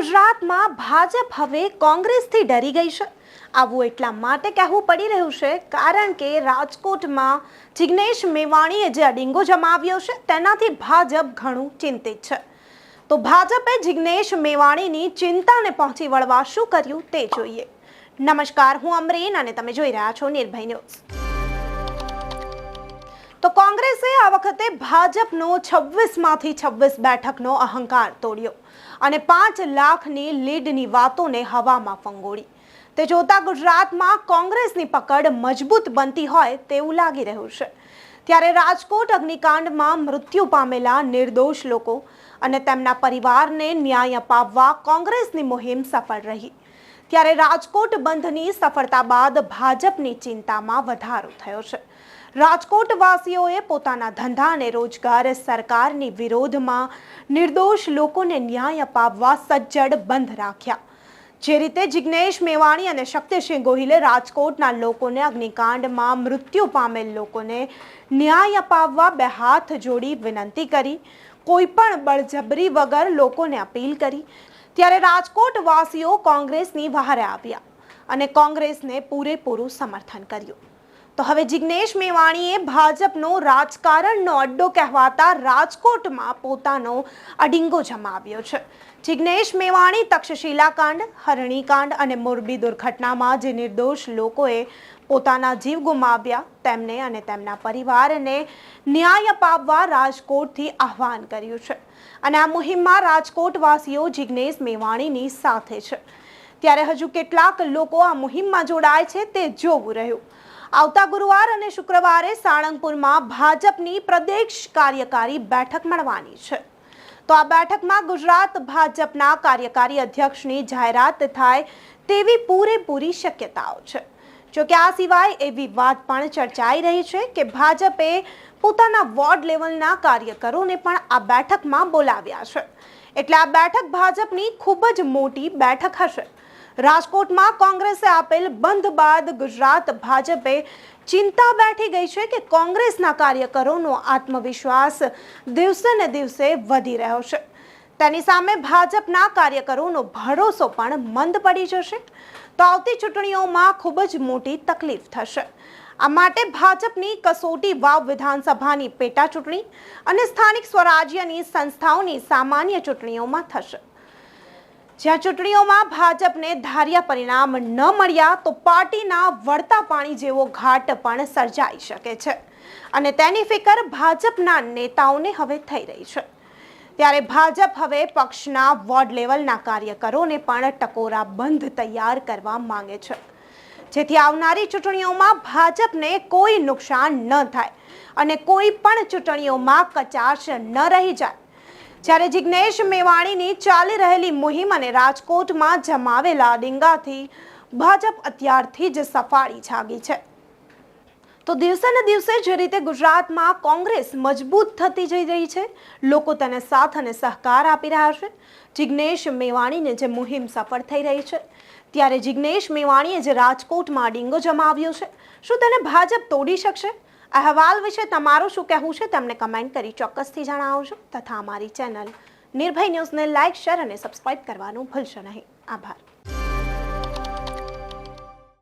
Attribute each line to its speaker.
Speaker 1: ગુજરાતમાં ભાજપ હવે કોંગ્રેસથી ડરી ગઈ છે. આવું એટલા માટે કહેવું પડી રહ્યું છે કારણ કે રાજકોટમાં જિગ્નેશ મેવાણીએ જે અડિંગો જમાવ્યો છે તેનાથી ભાજપ ઘણું ચિંતિત છે. તો ભાજપે જિગ્નેશ મેવાણીની ચિંતાને પહોંચી વળવા શું કર્યું તે જોઈએ. નમસ્કાર, હું અમરીન અને તમે જોઈ રહ્યા છો નિર્ભય ન્યૂઝ. તો કોંગ્રેસે આ વખતે ભાજપનો છવ્વીસમાંથી છવ્વીસ બેઠકનો અહંકાર તોડ્યો અને પાંચ લાખની લીડની વાતોને હવામાં ફંગોળી. તે જોતા ગુજરાતમાં કોંગ્રેસની પકડ મજબૂત બનતી હોય તેવું લાગી રહ્યું છે. ત્યારે રાજકોટ અગ્નિકાંડમાં મૃત્યુ પામેલા નિર્દોષ લોકો અને તેમના પરિવારને ન્યાય અપાવવા કોંગ્રેસની મુહિમ સફળ રહી. ત્યારે રાજકોટ બંધની સફળતા બાદ ભાજપની ચિંતામાં વધારો થયો છે. રાજકોટ વાસીઓએ પોતાના ધંધા અને રોજગાર સરકારની વિરોધમાં નિર્દોષ લોકોને ન્યાય અપાવવા સજ્જડ બંધ રાખ્યા. જે રીતે જિજ્ઞેશ મેવાણી અને શક્તિસિંહ ગોહિલે રાજકોટના લોકોને અગ્નિકાંડમાં મૃત્યુ પામેલ લોકોને ન્યાય અપાવવા બે હાથ જોડી વિનંતી કરી. કોઈ પણ બળજબરી વગર લોકોને અપીલ કરી. ત્યારે રાજકોટ વાસીઓ કોંગ્રેસની વહારે આવ્યા અને કોંગ્રેસને પૂરેપૂરું સમર્થન કર્યું. તો હવે જિગ્નેશ મેવાણીએ ભાજપનો રાજકારણનો અડ્ડો કહેવાતા રાજકોટમાં પોતાનો અડિંગો જમાવ્યો છે. જિગ્નેશ મેવાણી તક્ષશિલાકાંડ હરણીકાંડ અને મોરબી દુર્ઘટનામાં જે નિર્દોષ લોકોએ પોતાના જીવ ગુમાવ્યા, તેમને અને તેમના પરિવારને ન્યાય અપાવવા રાજકોટથી આહવાન કર્યું છે. અને આ મુહિમમાં રાજકોટવાસીઓ જિગ્નેશ મેવાણીની સાથે છે. ત્યારે હજુ કેટલાક લોકો આ મુહિમમાં જોડાય છે, તે જોવું રહ્યું. આવતા ગુરુવાર અને શુક્રવારે સાળંગપુરમાં ભાજપની પ્રદેશ કાર્યકારી બેઠક મળવાની છે. તો આ બેઠકમાં ગુજરાત ભાજપના કાર્યકારી અધ્યક્ષની જાહેરાત થાય તેવી પૂરેપૂરી શક્યતાઓ છે. જોકે આ સિવાય એવી વાત પણ ચર્ચાઈ રહી છે કે ભાજપે પોતાના વોર્ડ લેવલના કાર્યકરોને પણ આ બેઠકમાં બોલાવ્યા છે. એટલે આ બેઠક ભાજપની ખૂબ જ મોટી બેઠક હશે. રાજકોટમાં કોંગ્રેસે આપેલ બંધ બાદ ગુજરાત ભાજપે ચિંતા બેઠી ગઈ છે કે કોંગ્રેસના કાર્યકરોનો આત્મવિશ્વાસ દિવસે ને દિવસે વધી રહ્યો છે. તેની સામે ભાજપના કાર્યકરોનો ભરોસો પણ મંદ પડી જશે. તો આવતી ચૂંટણીઓમાં ખૂબ જ મોટી તકલીફ થશે. આ માટે ભાજપની કસોટી વાવ વિધાનસભાની પેટા ચૂંટણી અને સ્થાનિક સ્વરાજ્યની સંસ્થાઓની સામાન્ય ચૂંટણીઓમાં થશે. જ્યાં ચૂંટણીઓમાં ભાજપને ધાર્યા પરિણામ ન મળ્યા તો પાર્ટીના વળતા પાણી જેવો ઘાટ પણ સર્જાઈ શકે છે. અને તેની ફિકર ભાજપના નેતાઓને હવે થઈ રહી છે. ત્યારે ભાજપ હવે પક્ષના વોર્ડ લેવલના કાર્યકરોને પણ ટકોરા બંધ તૈયાર કરવા માંગે છે. જેથી આવનારી ચૂંટણીઓમાં ભાજપને કોઈ નુકસાન ન થાય અને કોઈ પણ ચૂંટણીઓમાં કચાશ ન રહી જાય. જ્યારે જિગ્નેશ મેવાણીની ચાલી રહેલી મુહિમ અને રાજકોટમાં જમાવેલા ડીંગાથી ભાજપ અત્યારથી જ સફાળી જાગી છે. તો દિવસે ને દિવસે જે રીતે ગુજરાતમાં કોંગ્રેસ મજબૂત થતી જઈ રહી છે, લોકો તેને સાથ અને સહકાર આપી રહ્યા છે. જિગ્નેશ મેવાણીને જે મુહિમ સફળ થઈ રહી છે, ત્યારે જિગ્નેશ મેવાણીએ જે રાજકોટમાં ડીંગો જમાવ્યો છે, શું તેને ભાજપ તોડી શકશે? અહેવાલ વિશે તમારું શું કહેવું છે તમને કમેન્ટ કરી ચોક્કસથી જણાવજો તથા અમારી ચેનલ નિર્ભય ન્યૂઝને લાઇક, શેર અને સબસ્ક્રાઇબ કરવાનું ભૂલશો નહીં. આભાર.